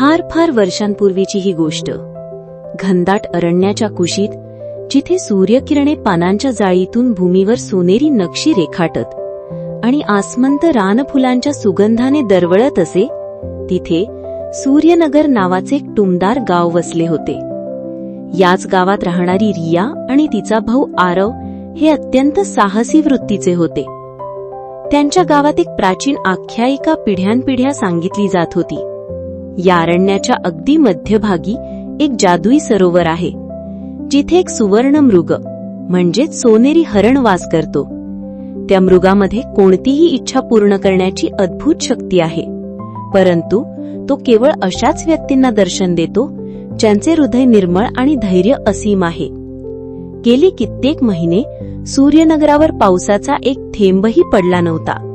फार फार वर्षांपूर्वीची ही गोष्ट. घनदाट अरण्याच्या कुशीत जिथे सूर्यकिरणे पानांच्या जाळीतून भूमीवर सोनेरी नक्षी रेखाटत आणि आसमंत रानफुलांच्या सुगंधाने दरवळत असे तिथे सूर्यनगर नावाचे एक टुमदार गाव वसले होते. याच गावात राहणारी रिया आणि तिचा भाऊ आरव हे अत्यंत साहसी वृत्तीचे होते. त्यांच्या गावात एक प्राचीन आख्यायिका पिढ्यानपिढ्या सांगितली जात होती. या अरण्याच्या अगदी मध्यभागी एक जादुई सरोवर आहे जिथे एक सुवर्ण मृग म्हणजेच सोनेरी हरण वास करतो. त्या मृगामध्ये कोणतीही इच्छा पूर्ण करण्याची अद्भुत शक्ती आहे परंतु तो केवळ अशाच व्यक्तींना दर्शन देतो ज्यांचे हृदय निर्मळ आणि धैर्य असीम आहे. गेली कित्येक महिने सूर्यनगरावर पावसाचा एक थेंबही पडला नव्हता.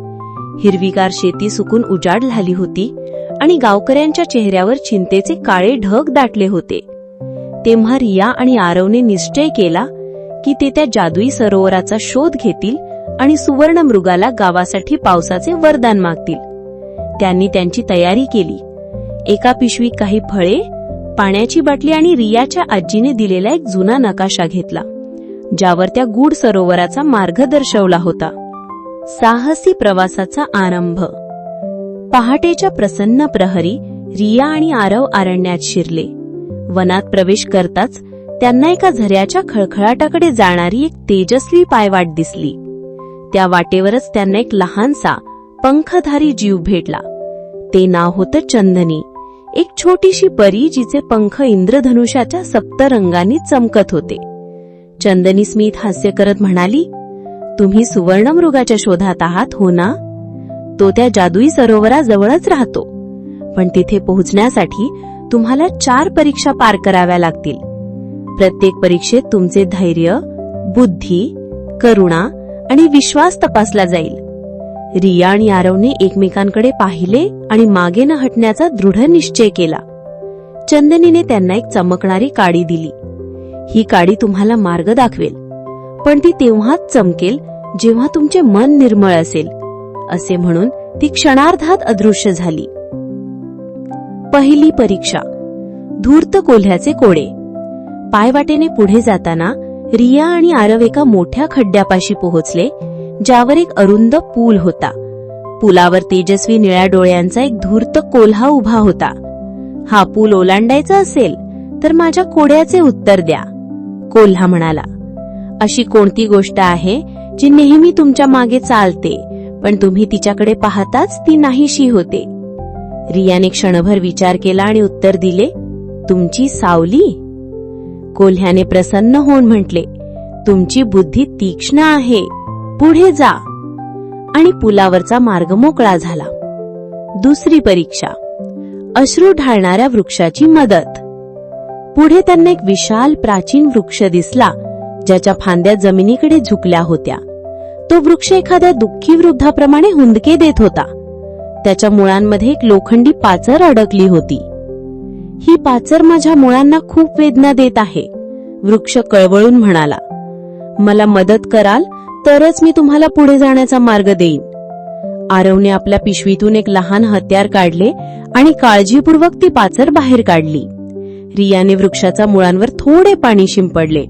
हिरवीगार शेती सुकून उजाड झाली होती आणि गावकऱ्यांच्या चेहऱ्यावर चिंतेचे काळे ढग दाटले होते. तेव्हा रिया आणि आरवने निश्चय केला की ते त्या जादुई सरोवराचा शोध घेतील आणि सुवर्ण मृगाला गावासाठी पावसाचे वरदान मागतील. त्यांनी त्यांची तयारी केली. एका पिशवीत काही फळे पाण्याची बाटली आणि रियाच्या आजीने दिलेला एक जुना नकाशा घेतला ज्यावर त्या गूढ सरोवराचा मार्ग दर्शवला होता. साहसी प्रवासाचा आरंभ पहाटेच्या प्रसन्न प्रहरी रिया आणि आरव आरण्यात शिरले. वनात प्रवेश करताच त्यांना एका झऱ्याच्या खळखळाटाकडे जाणारी एक तेजस्वी पायवाट दिसली. त्या वाटेवरच त्यांना एक लहानसा पंखधारी जीव भेटला. ते नाव होतं चंदनी. एक छोटीशी परी जिचे पंख इंद्रधनुष्याच्या सप्तरंगांनी चमकत होते. चंदनी स्मित हास्य करत म्हणाली तुम्ही सुवर्णमृगाच्या शोधात आहात हो ना? तो त्या जादुई सरोवराजवळच राहतो. पण तिथे पोहोचण्यासाठी तुम्हाला चार परीक्षा पार कराव्या लागतील. प्रत्येक परीक्षेत तुमचे धैर्य बुद्धी करुणा आणि विश्वास तपासला जाईल. रिया आणि आरवने एकमेकांकडे पाहिले आणि मागे न हटण्याचा दृढ निश्चय केला. चंदनीने त्यांना एक चमकणारी काडी दिली. ही काडी तुम्हाला मार्ग दाखवेल. पण ती तेव्हाच चमकेल जेव्हा तुमचे मन निर्मळ असेल. असे म्हणून ती क्षणार्धात अदृश्य झाली. पहिली परीक्षा. धूर्त कोल्ह्याचे कोडे. पायवाटेने पुढे जाताना रिया आणि आरव एका मोठ्या खड्ड्यापाशी पोहोचले ज्यावर एक अरुंद पूल होता. पुलावर तेजस्वी निळ्या डोळ्यांचा एक धूर्त कोल्हा उभा होता. हा पूल ओलांडायचा असेल तर माझ्या कोड्याचे उत्तर द्या कोल्हा म्हणाला. अशी कोणती गोष्ट आहे जी नेहमी तुमच्या मागे चालते पण तुम्ही तिच्याकडे पाहताच ती नाहीशी होते. रियाने क्षणभर विचार केला आणि उत्तर दिले तुमची सावली? कोल्ह्याने प्रसन्न होऊन म्हटले तुमची बुद्धी तीक्ष्ण आहे पुढे जा. आणि पुलावरचा मार्ग मोकळा झाला. दुसरी परीक्षा अश्रू ढाळणाऱ्या वृक्षाची मदत. पुढे त्यांना एक विशाल प्राचीन वृक्ष दिसला ज्याच्या फांद्या जमिनीकडे झुकल्या होत्या. तो वृक्ष एखाद्या दुःखी वृद्धाप्रमाणे हुंदके देत होता. त्याच्या मुळांमध्ये एक लोखंडी पाचर अडकली होती. ही पाचर माझ्या मुळांना खूप वेदना देत आहे वृक्ष कळवळून म्हणाला. मला मदत कराल तरच मी तुम्हाला पुढे जाण्याचा मार्ग देईन. आरवने आपल्या पिशवीतून एक लहान हत्यार काढले आणि काळजीपूर्वक ती पाचर बाहेर काढली. रियाने वृक्षाच्या मुळांवर थोडे पाणी शिंपडले.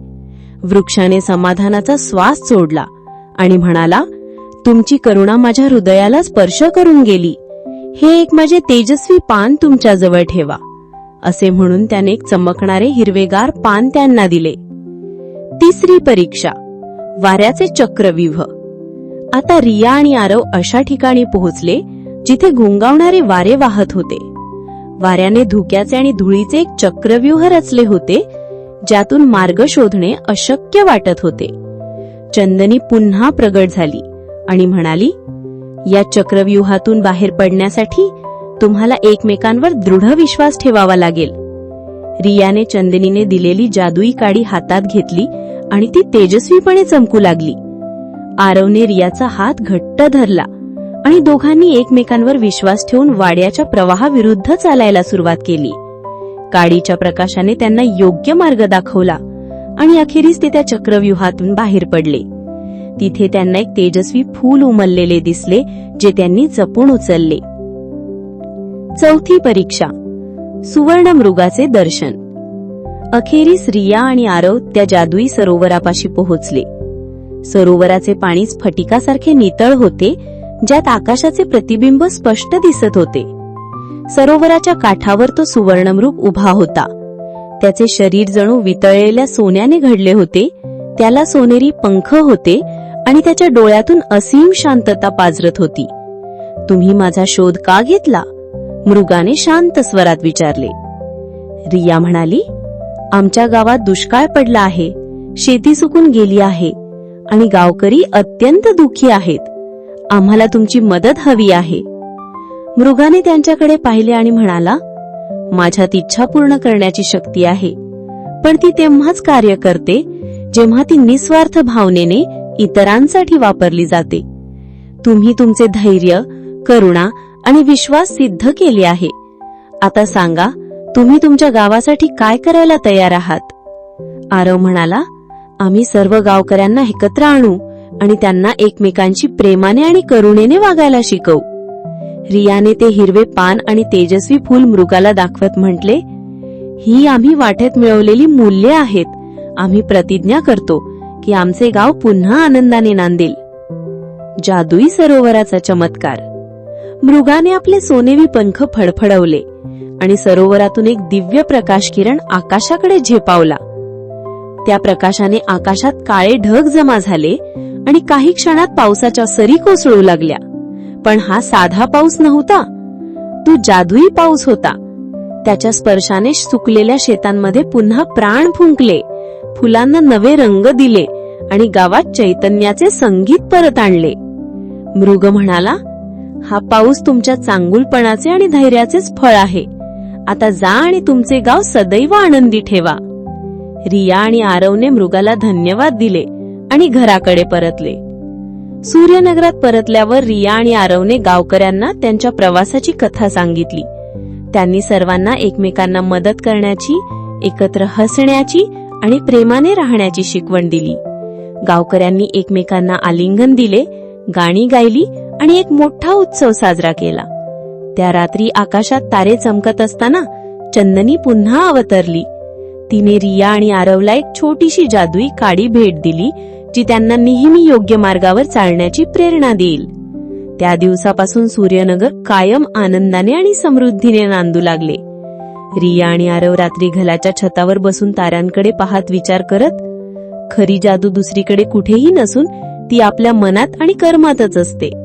वृक्षाने समाधानाचा श्वास सोडला. आणि म्हणाला तुमची करुणा माझ्या हृदयाला स्पर्श करून गेली. हे एक माझे तेजस्वी पान तुमच्याजवळ ठेवा. असे म्हणून त्याने एक चमकणारे हिरवेगार पान त्यांना दिले. तिसरी परीक्षा वाऱ्याचे चक्रव्यूह. आता रिया आणि आरव अशा ठिकाणी पोहोचले जिथे घोंगावणारे वारे वाहत होते. वाऱ्याने धुक्याचे आणि धुळीचे एक चक्रव्यूह रचले होते ज्यातून मार्ग शोधणे अशक्य वाटत होते. चंदनी पुन्हा प्रगट झाली आणि म्हणाली या चक्रव्यूहातून बाहेर पडण्यासाठी तुम्हाला एकमेकांवर दृढ विश्वास ठेवावा लागेल. रियाने चंदनीने दिलेली जादुई काडी हातात घेतली आणि ती तेजस्वीपणे चमकू लागली. आरवने रियाचा हात घट्ट धरला आणि दोघांनी एकमेकांवर विश्वास ठेवून वाड्याच्या प्रवाहाविरुद्ध चालायला सुरुवात केली. काडीच्या प्रकाशाने त्यांना योग्य मार्ग दाखवला आणि अखेरीस ते त्या चक्रव्यूहातून बाहेर पडले. तिथे त्यांना एक तेजस्वी फूल उमललेले दिसले जे त्यांनी जपून उचलले. चौथी परीक्षा. सुवर्ण मृगाचे दर्शन. अखेरीस रिया आणि आरव त्या जादुई सरोवरापाशी पोहोचले. सरोवराचे पाणी स्फटिकासारखे नितळ होते ज्यात आकाशाचे प्रतिबिंब स्पष्ट दिसत होते. सरोवराच्या काठावर तो सुवर्णमृग उभा होता. त्याचे शरीर जणू वितळलेल्या सोन्याने घडले होते त्याला सोनेरी पंख होते आणि त्याच्या डोळ्यातून असीम शांतता पाजरत होती. तुम्ही माझा शोध का घेतला? मृगाने शांत स्वरात विचारले. रिया म्हणाली आमच्या गावात दुष्काळ पडला आहे शेती सुकून गेली आहे आणि गावकरी अत्यंत दुःखी आहेत. आम्हाला तुमची मदत हवी आहे. मृगाने त्यांच्याकडे पाहिले आणि म्हणाला माझ्यात इच्छा पूर्ण करण्याची शक्ती आहे. पण ती तेव्हाच कार्य करते जेव्हा ती निस्वार्थ भावनेने इतरांसाठी वापरली जाते. तुम्ही तुमचे धैर्य करुणा आणि विश्वास सिद्ध केले आहे. आता सांगा तुम्ही तुमच्या गावासाठी काय करायला तयार आहात? आरव म्हणाला आम्ही सर्व गावकऱ्यांना एकत्र आणू आणि त्यांना एकमेकांशी प्रेमाने आणि करुणेने वागायला शिकवू. रियाने ते हिरवे पान आणि तेजस्वी फूल मृगाला दाखवत म्हटले ही आम्ही वाटेत मिळवलेली मूल्ये आहेत. आम्ही प्रतिज्ञा करतो की आमचे गाव पुन्हा आनंदाने नांदेल. जादुई सरोवराचा चमत्कार. मृगाने आपले सोनेवी पंख फडफडवले आणि सरोवरातून एक दिव्य प्रकाश किरण आकाशाकडे झेपावला. त्या प्रकाशाने आकाशात काळे ढग जमा झाले आणि काही क्षणात पावसाच्या सरी कोसळू लागल्या. पण हा साधा पाऊस नव्हता. तो जादुई पाऊस होता. त्याच्या स्पर्शाने सुकलेल्या शेतांमध्ये पुन्हा प्राण फुंकले. फुलांना नवे रंग दिले आणि गावात चैतन्याचे संगीत परत आणले. मृग म्हणाला हा पाऊस तुमच्या चांगुलपणाचे आणि धैर्याचेच फळ आहे. आता जा आणि तुमचे गाव सदैव आनंदी ठेवा. रिया आणि आरवने मृगाला धन्यवाद दिले आणि घराकडे परतले. सूर्यनगरात परतल्यावर रिया आणि आरवने गावकऱ्यांना त्यांच्या प्रवासाची कथा सांगितली. त्यांनी सर्वांना एकमेकांना मदत करण्याची एकत्र हसण्याची आणि प्रेमाने राहण्याची शिकवण दिली. गावकऱ्यांनी एकमेकांना आलिंगन दिले गाणी गायली आणि एक मोठा उत्सव साजरा केला. त्या रात्री आकाशात तारे चमकत असताना चंदनी पुन्हा अवतरली. तिने रिया आणि आरवला एक छोटीशी जादुई काडी भेट दिली जी त्यांना नेहमी योग्य मार्गावर चालण्याची प्रेरणा देईल. त्या दिवसापासून सूर्यनगर कायम आनंदाने आणि समृद्धीने नांदू लागले. रिया आणि आरव रात्री घराच्या छतावर बसून ताऱ्यांकडे पाहत विचार करत खरी जादू दुसरीकडे कुठेही नसून ती आपल्या मनात आणि कर्मातच असते.